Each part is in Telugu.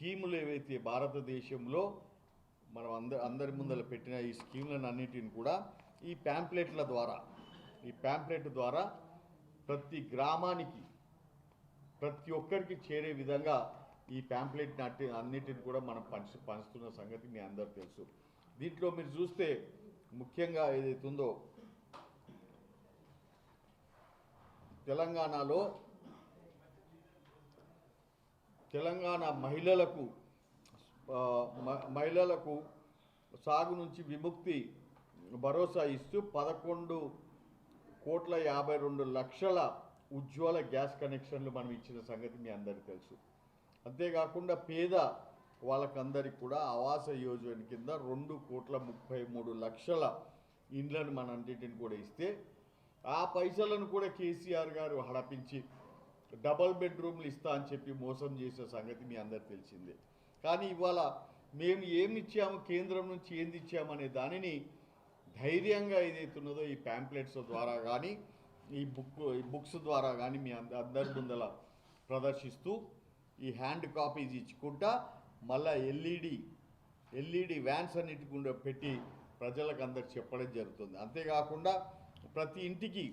స్కీములు ఏవైతే భారతదేశంలో మనం అందరి అందరి ముందర పెట్టిన ఈ స్కీములను అన్నిటిని కూడా ఈ ప్యాంప్లెట్ల ద్వారా ఈ ప్యాంప్లెట్ ద్వారా ప్రతి గ్రామానికి ప్రతి ఒక్కరికి చేరే విధంగా ఈ ప్యాంప్లెట్ అట్టి అన్నిటిని కూడా మనం పంచు పంచుతున్న సంగతి మీ అందరు తెలుసు. దీంట్లో మీరు చూస్తే ముఖ్యంగా ఏదైతుందో ఉందో తెలంగాణలో తెలంగాణ మహిళలకు మహిళలకు సాగు నుంచి విముక్తి భరోసా ఇస్తూ పదకొండు కోట్ల యాభై రెండు లక్షల ఉజ్వల గ్యాస్ కనెక్షన్లు మనం ఇచ్చిన సంగతి మీ అందరికీ తెలుసు. అంతేకాకుండా పేద వాళ్ళకందరికి కూడా ఆవాస యోజన కింద రెండు కోట్ల ముప్పై మూడు లక్షల ఇండ్లను మన అన్నింటిని కూడా ఇస్తే ఆ పైసలను కూడా కేసీఆర్ గారు హడపించి డబల్ బెడ్రూమ్లు ఇస్తా అని చెప్పి మోసం చేసే సంగతి మీ అందరికి తెలిసిందే. కానీ ఇవాళ మేము ఏమి ఇచ్చాము కేంద్రం నుంచి ఏంది ఇచ్చామనే దానిని ధైర్యంగా ఏదైతున్నదో ఈ ప్యాంప్లెట్స్ ద్వారా కానీ ఈ బుక్ ఈ బుక్స్ ద్వారా కానీ మీ అంద- అందరి ముందల ప్రదర్శిస్తూ ఈ హ్యాండ్ కాపీస్ ఇచ్చుకుంటా మళ్ళా ఎల్ఈడి ఎల్ఈడి వ్యాన్స్ అన్నిటికుండా పెట్టి ప్రజలకు అందరు చెప్పడం జరుగుతుంది. అంతేకాకుండా ప్రతి ఇంటికి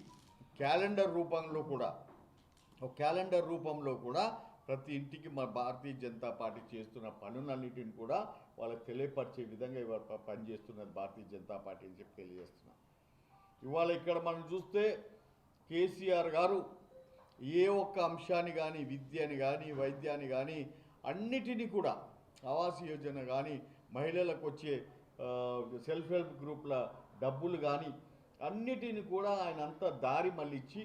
క్యాలెండర్ రూపంలో కూడా ఒక క్యాలెండర్ రూపంలో కూడా ప్రతి ఇంటికి మన భారతీయ జనతా పార్టీ చేస్తున్న పనులన్నిటిని కూడా వాళ్ళకి తెలియపరిచే విధంగా ఇవాళ పనిచేస్తున్నది భారతీయ జనతా పార్టీ అని చెప్పి తెలియజేస్తున్నాం. ఇవాళ ఇక్కడ మనం చూస్తే కేసీఆర్ గారు ఏ ఒక్క అంశాన్ని కానీ విద్యని కానీ వైద్యాన్ని కానీ అన్నిటినీ కూడా ఆవాస్ యోజన కానీ మహిళలకు వచ్చే సెల్ఫ్ హెల్ప్ గ్రూప్ల డబ్బులు కానీ అన్నిటిని కూడా ఆయన అంతా దారి మళ్ళించి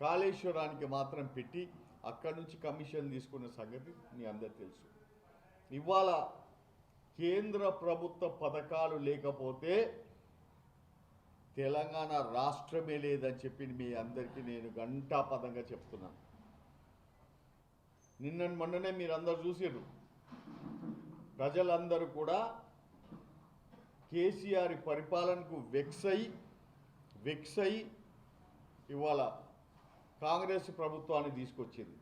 కాళేశ్వరానికి మాత్రం పెట్టి అక్కడి నుంచి కమిషన్ తీసుకున్న సంగతి మీ అందరు తెలుసు. ఇవాళ కేంద్ర ప్రభుత్వ పథకాలు లేకపోతే తెలంగాణ రాష్ట్రమే లేదని చెప్పి మీ అందరికీ నేను గంటాపదంగా చెప్తున్నాను. నిన్న మొన్ననే మీరందరూ చూసారు ప్రజలందరూ కూడా కేసీఆర్ పరిపాలనకు వెక్స్ అయి వెక్స్ అయి ఇవాళ కాంగ్రెస్ ప్రభుత్వాన్ని తీసుకొచ్చింది.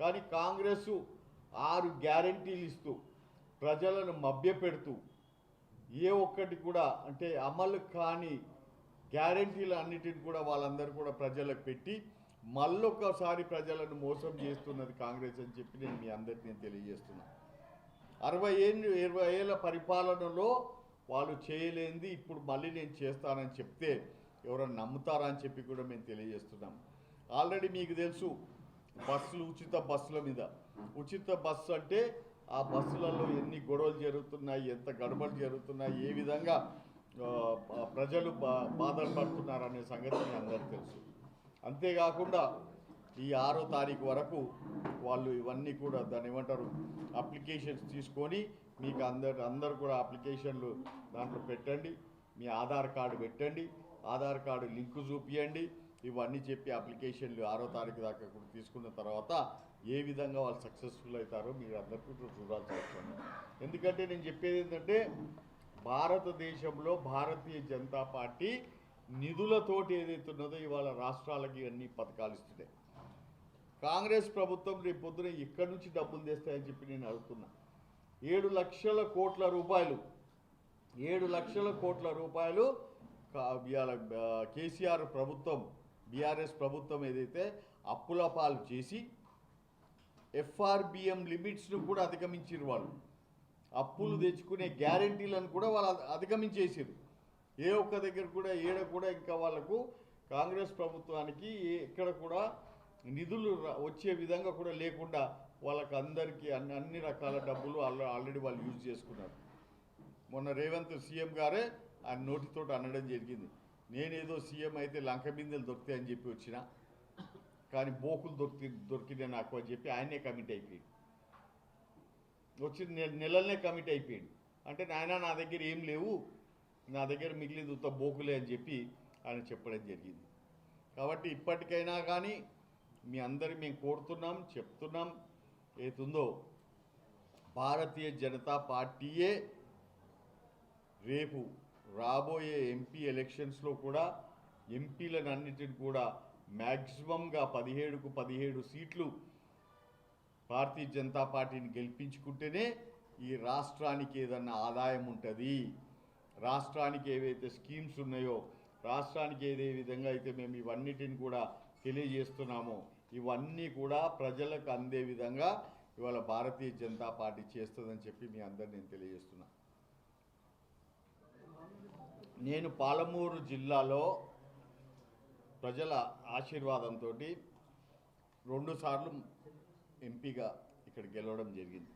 కానీ కాంగ్రెస్ ఆరు గ్యారంటీలు ఇస్తూ ప్రజలను మభ్యపెడుతూ ఏ ఒక్కటి కూడా అంటే అమలు కాని గ్యారంటీలు అన్నిటిని కూడా వాళ్ళందరూ కూడా ప్రజలకు పెట్టి మళ్ళొక్కసారి ప్రజలను మోసం చేస్తున్నది కాంగ్రెస్ అని చెప్పి నేను మీ అందరికీ నేను తెలియజేస్తున్నాను అరవై ఏళ్ళు ఇరవై ఏళ్ళ పరిపాలనలో వాళ్ళు చేయలేంది ఇప్పుడు మళ్ళీ నేను చేస్తానని చెప్తే ఎవరైనా నమ్ముతారా అని చెప్పి కూడా మేము తెలియజేస్తున్నాం. ఆల్రెడీ మీకు తెలుసు బస్సులు ఉచిత బస్సుల మీద. ఉచిత బస్సు అంటే ఆ బస్సులలో ఎన్ని గొడవలు జరుగుతున్నాయి ఎంత గడబలు జరుగుతున్నాయి ఏ విధంగా ప్రజలు బా బాధలు పడుతున్నారు అనే సంగతి మీ అందరికీ తెలుసు. అంతేకాకుండా ఈ ఆరో తారీఖు వరకు వాళ్ళు ఇవన్నీ కూడా దాన్ని ఏమంటారు అప్లికేషన్స్ తీసుకొని మీకు అందరు అందరు కూడా అప్లికేషన్లు దాంట్లో పెట్టండి మీ ఆధార్ కార్డు పెట్టండి ఆధార్ కార్డు లింకు చూపియండి ఇవన్నీ చెప్పి అప్లికేషన్లు ఆరో తారీఖు దాకా కూడా తీసుకున్న తర్వాత ఏ విధంగా వాళ్ళు సక్సెస్ఫుల్ అవుతారో మీరు అందరికీ చూడాల్సి వస్తుంది. ఎందుకంటే నేను చెప్పేది ఏంటంటే భారతదేశంలో భారతీయ జనతా పార్టీ నిధులతోటి ఏదైతే ఉన్నదో ఇవాళ రాష్ట్రాలకి అన్ని పథకాలు ఇస్తున్నాయి. కాంగ్రెస్ ప్రభుత్వం రేపు పొద్దున ఎక్కడి నుంచి డబ్బులు తెస్తాయని చెప్పి నేను అడుగుతున్నా. ఏడు లక్షల కోట్ల రూపాయలు ఏడు లక్షల కోట్ల రూపాయలు ఇవాళ కేసీఆర్ ప్రభుత్వం బీఆర్ఎస్ ప్రభుత్వం ఏదైతే అప్పుల పాలు చేసి ఎఫ్ఆర్బిఎం లిమిట్స్ను కూడా అధిగమించారు వాళ్ళు. అప్పులు తెచ్చుకునే గ్యారంటీలను కూడా వాళ్ళు అధిగమించేసారు ఏ ఒక్క దగ్గర కూడా ఏడ కూడా ఇంకా వాళ్ళకు కాంగ్రెస్ ప్రభుత్వానికి ఎక్కడ కూడా నిధులు రా- వచ్చే విధంగా కూడా లేకుండా వాళ్ళకి అందరికీ అన్ని అన్ని రకాల డబ్బులు ఆల్రెడీ వాళ్ళు యూజ్ చేసుకున్నారు. మొన్న రేవంత్ సీఎం గారే ఆయన నోటితో అనడం జరిగింది. నేనేదో సీఎం అయితే లంక బిందెలు దొరుకుతాయని చెప్పి వచ్చిన కానీ బోకులు దొరికి దొరికినాయి నాకు అని చెప్పి ఆయనే కమిట్ అయిపోయాడు. వచ్చి నెలలనే కమిట్ అయిపోయాడు. అంటే నాయన నా దగ్గర ఏం లేవు నా దగ్గర మిగిలింది ఉత్త బోకులే అని చెప్పి ఆయన చెప్పడం జరిగింది. కాబట్టి ఇప్పటికైనా కానీ మీ అందరి మేము కోరుతున్నాం చెప్తున్నాం ఏతుందో భారతీయ జనతా పార్టీయే రేపు రాబోయే ఎంపీ ఎలక్షన్స్లో కూడా ఎంపీలను అన్నిటిని కూడా మ్యాక్సిమంగా పదిహేడుకు పదిహేడు సీట్లు భారతీయ జనతా పార్టీని గెలిపించుకుంటేనే ఈ రాష్ట్రానికి ఏదన్నా ఆదాయం ఉంటుంది. రాష్ట్రానికి ఏవైతే స్కీమ్స్ ఉన్నాయో రాష్ట్రానికి ఏదే విధంగా అయితే మేము ఇవన్నిటిని కూడా తెలియజేస్తున్నామో ఇవన్నీ కూడా ప్రజలకు అందే విధంగా ఇవాళ భారతీయ జనతా పార్టీ చేస్తుందని చెప్పి మీ అందరు నేను తెలియజేస్తున్నాను నేను పాలమూరు జిల్లాలో ప్రజల ఆశీర్వాదంతో రెండుసార్లు ఎంపీగా ఇక్కడ గెలవడం జరిగింది.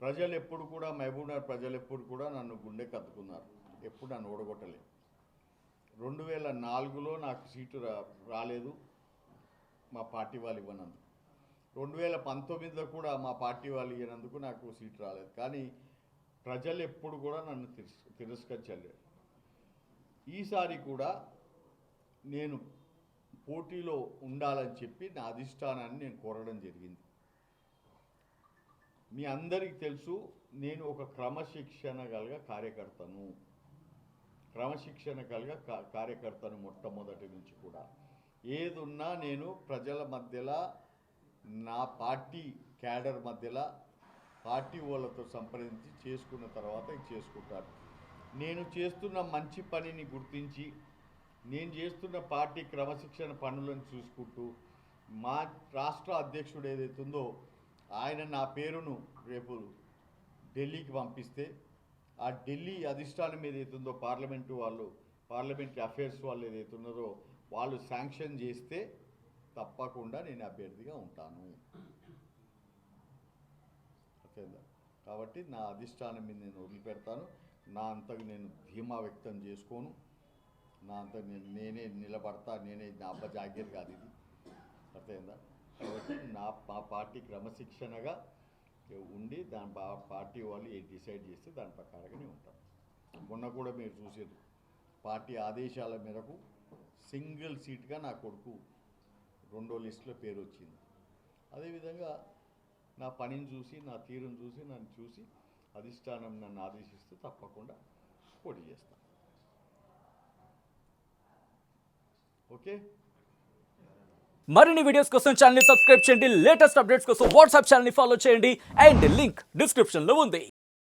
ప్రజలు ఎప్పుడు కూడా మహబూబ్నగర్ ప్రజలు ఎప్పుడు కూడా నన్ను గుండె కత్తుకున్నారు. ఎప్పుడు నన్ను ఓడగొట్టలేదు. రెండు వేల నాలుగులో నాకు సీటు రా రాలేదు. మా పార్టీ వాళ్ళు ఇవ్వనందుకు. రెండు వేల పంతొమ్మిదిలో కూడా మా పార్టీ వాళ్ళు ఇవ్వనందుకు నాకు సీటు రాలేదు. కానీ ప్రజలు ఎప్పుడు కూడా నన్ను తిరస్ తిరస్కరించలేరు ఈసారి కూడా నేను పోటీలో ఉండాలని చెప్పి నా అధిష్టానాన్ని నేను కోరడం జరిగింది. మీ అందరికీ తెలుసు నేను ఒక క్రమశిక్షణ కలిగ కార్యకర్తను. క్రమశిక్షణ కలిగ కార్యకర్తను మొట్టమొదటి నుంచి కూడా. ఏదున్నా నేను ప్రజల మధ్యలో నా పార్టీ క్యాడర్ మధ్యలో పార్టీ వాళ్ళతో సంప్రదించి చేసుకున్న తర్వాత ఇది చేసుకుంటారు. నేను చేస్తున్న మంచి పనిని గుర్తించి నేను చేస్తున్న పార్టీ క్రమశిక్షణ పనులను చూసుకుంటూ మా రాష్ట్ర అధ్యక్షుడు ఏదైతుందో ఉందో ఆయన నా పేరును రేపు ఢిల్లీకి పంపిస్తే ఆ ఢిల్లీ అధిష్టానం ఏదైతుందో ఉందో పార్లమెంటు వాళ్ళు పార్లమెంటరీ అఫైర్స్ వాళ్ళు ఏదైతే ఉన్నదో వాళ్ళు శాంక్షన్ చేస్తే తప్పకుండా నేను అభ్యర్థిగా ఉంటాను. అర్థమైందా కాబట్టి నా అధిష్టానం మీద నేను వదిలిపెడతాను. నా అంతకు నేను ధీమా వ్యక్తం చేసుకోను. నా అంత నేను నేనే నిలబడతా నేనే నా అబ్బ జాగ్యత కాదు ఇది. అర్థమైందా? కాబట్టి నా మా పార్టీ క్రమశిక్షణగా ఉండి దాని బా పార్టీ వాళ్ళు ఏ డిసైడ్ చేస్తే దాని ప్రకారంగానే ఉంటాం మొన్న కూడా మీరు చూసేది పార్టీ ఆదేశాల మేరకు సింగిల్ సీట్గా నా కొడుకు రెండో లిస్టులో పేరు వచ్చింది. అదేవిధంగా నా పనిని చూసి నా తీరును చూసి నన్ను చూసి అధిష్టానం నన్ను ఆదేశిస్తే తప్పకుండా పోటీ చేస్తాను ఓకే? మరిన్ని వీడియోస్ కోసం ఛానల్ సబ్స్క్రైబ్ చేయండి. లేటెస్ట్ అప్డేట్స్ కోసం వాట్సాప్ ఛానల్ ఫాలో చేయండి. అండ్ లింక్ డిస్క్రిప్షన్లో ఉంది.